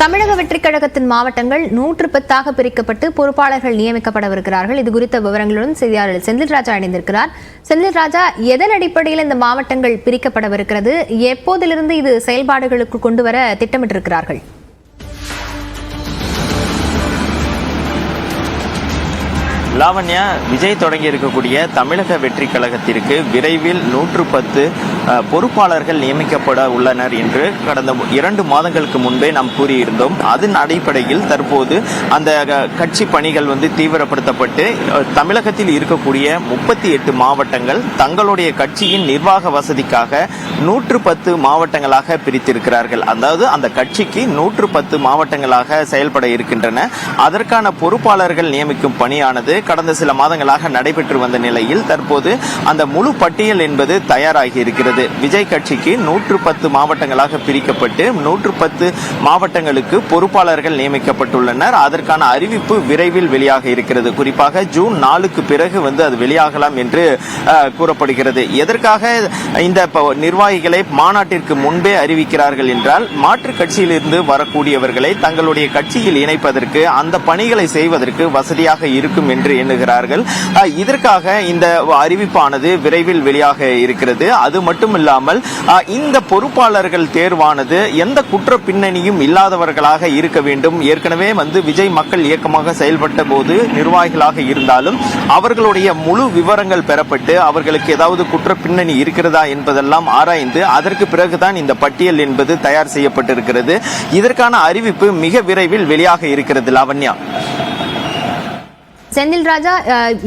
தமிழக வெற்றிக் கழகத்தின் மாவட்டங்கள் நூற்று பத்தாக பிரிக்கப்பட்டு பொறுப்பாளர்கள் நியமிக்கப்படவிருக்கிறார்கள் இது குறித்த விவரங்களுடன் செய்தியாளர் செந்தில் ராஜா இணைந்திருக்கிறார். செந்தில் ராஜா எதன் அடிப்படையில் இந்த மாவட்டங்கள் பிரிக்கப்படவிருக்கிறது எப்போதிலிருந்து இது செயல்பாடுகளுக்கு கொண்டு வர திட்டமிட்டிருக்கிறார்கள்? லாவண்யா விஜய் தொடங்கி இருக்கக்கூடிய தமிழக வெற்றி கழகத்திற்கு விரைவில் நூற்று பத்து பொறுப்பாளர்கள் நியமிக்கப்பட உள்ளனர் என்று கடந்த இரண்டு மாதங்களுக்கு முன்பே நாம் கூறியிருந்தோம். அதன் அடிப்படையில் தற்போது அந்த கட்சி பணிகள் வந்து தீவிரப்படுத்தப்பட்டு தமிழகத்தில் இருக்கக்கூடிய முப்பத்தி எட்டு மாவட்டங்கள் தங்களுடைய கட்சியின் நிர்வாக வசதிக்காக நூற்று பத்து மாவட்டங்களாக பிரித்திருக்கிறார்கள். அதாவது அந்த கட்சிக்கு நூற்று பத்து மாவட்டங்களாக செயல்பட இருக்கின்றன. அதற்கான பொறுப்பாளர்கள் நியமிக்கும் பணியானது கடந்த சில மாதங்களாக நடைபெற்று வந்த நிலையில் தற்போது அந்த முழு பட்டியல் என்பது தயாராகி இருக்கிறது. விஜய் கட்சிக்கு நூற்று பத்து மாவட்டங்களாக பிரிக்கப்பட்டு நூற்று பத்து மாவட்டங்களுக்கு பொறுப்பாளர்கள் நியமிக்கப்பட்டுள்ளனர். அதற்கான அறிவிப்பு விரைவில் வெளியாக இருக்கிறது. குறிப்பாக ஜூன் நாலுக்கு பிறகு வந்து அது வெளியாகலாம் என்று கூறப்படுகிறது. எதற்காக இந்த நிர்வாகிகளை மாநாட்டிற்கு முன்பே அறிவிக்கிறார்கள் என்றால் மாற்றுக் கட்சியிலிருந்து வரக்கூடியவர்களை தங்களுடைய கட்சியில் இணைப்பதற்கு அந்த பணிகளை செய்வதற்கு வசதியாக இருக்கும் என்று எண்ணுகிறார்கள். இதற்காக இந்த அறிவிப்பானது விரைவில் வெளியாக இருக்கிறது. அது மட்டும் இல்லாமல் இந்த பொறுப்பாளர்கள் தேர்வானது எந்த குற்ற பின்னணியும் இல்லாதவர்களாக இருக்க வேண்டும். ஏற்கனவே வந்து விஜய் மக்கள் இயக்கமாக செயல்பட்ட போது நிர்வாகிகளாக இருந்தாலும் அவர்களுடைய முழு விவரங்கள் பெறப்பட்டு அவர்களுக்கு ஏதாவது குற்ற பின்னணி இருக்கிறதா என்பதெல்லாம் ஆராய்ந்து அதற்கு பிறகுதான் இந்த பட்டியல் என்பது தயார் செய்யப்பட்டிருக்கிறது. இதற்கான அறிவிப்பு மிக விரைவில் வெளியாக இருக்கிறது. லாவண்யா. செந்தில் ராஜா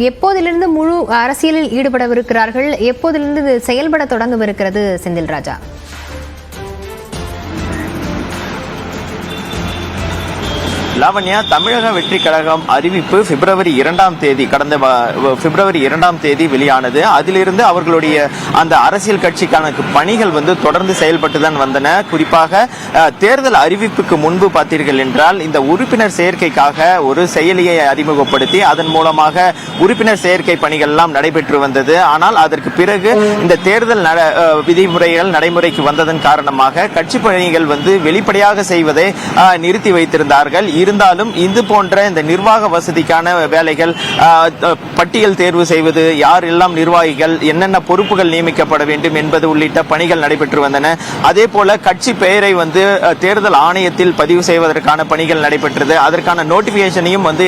எப்போதிலிருந்து முழு அரசியலில் ஈடுபடவிருக்கிறார்கள்? எப்போதிலிருந்து செயல்பட தொடங்கவிருக்கிறது செந்தில் ராஜா? லாவண்யா தமிழக வெற்றி கழகம் அறிவிப்பு பிப்ரவரி இரண்டாம் தேதி கடந்த பிப்ரவரி இரண்டாம் தேதி வெளியானது. அதிலிருந்து அவர்களுடைய அந்த அரசியல் கட்சிக்கான பணிகள் வந்து தொடர்ந்து செயல்பட்டு தான் வந்தன. குறிப்பாக தேர்தல் அறிவிப்புக்கு முன்பு பார்த்தீர்கள் என்றால் இந்த உறுப்பினர் சேர்க்கைக்காக ஒரு செயலியை அறிமுகப்படுத்தி அதன் மூலமாக உறுப்பினர் சேர்க்கை பணிகள் எல்லாம் நடைபெற்று வந்தது. ஆனால் அதற்கு பிறகு இந்த தேர்தல் விதிமுறைகள் நடைமுறைக்கு வந்ததன் காரணமாக கட்சி பணிகள் வந்து வெளிப்படையாக செய்வதை நிறுத்தி வைத்திருந்தார்கள். இருந்தாலும் இது போன்ற இந்த நிர்வாக வசதிக்கான வேலைகள் பட்டியல் தேர்வு செய்வது யார் எல்லாம் நிர்வாகிகள் என்னென்ன பொறுப்புகள் நியமிக்கப்பட வேண்டும் என்பது உள்ளிட்ட பணிகள் நடைபெற்று வந்தன. அதே போல கட்சி பெயரை வந்து தேர்தல் ஆணையத்தில் பதிவு செய்வதற்கான பணிகள் நடைபெற்றது. அதற்கான நோட்டிபிகேஷனையும் வந்து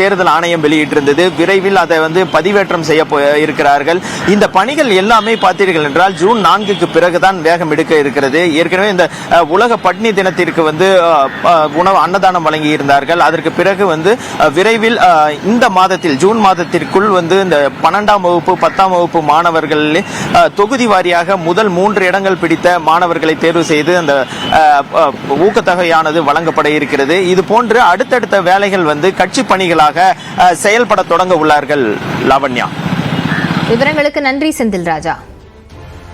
தேர்தல் ஆணையம் வெளியிட்டிருந்தது. விரைவில் அதை வந்து பதிவேற்றம் செய்ய இருக்கிறார்கள். இந்த பணிகள் எல்லாமே பார்த்தீர்கள் என்றால் ஜூன் நான்குக்கு பிறகுதான் வேகம் எடுக்க இருக்கிறது. ஏற்கனவே இந்த உலக பட்னி தினத்திற்கு வந்து உணவு அன்னதானம் வழங்கி வாங்கியிருந்தார்கள் அதற்கு பிறகு வந்து விரைவில் இந்த மாதத்தில் ஜூன் மாதத்திற்குள் வந்து இந்த பன்னெண்டாம் வகுப்பு பத்தாம் வகுப்பு மாணவர்கள் தொகுதி வாரியாக முதல் மூன்று இடங்கள் பிடித்த மாணவர்களை தேர்வு செய்து அந்த ஊக்கத்தொகையானது வழங்கப்பட இருக்கிறது. இது போன்று அடுத்தடுத்த வேலைகள் வந்து கட்சி பணிகளாக செயல்பட தொடங்க உள்ளார்கள் லாவண்யா. விவரங்களுக்கு நன்றி செந்தில் ராஜா.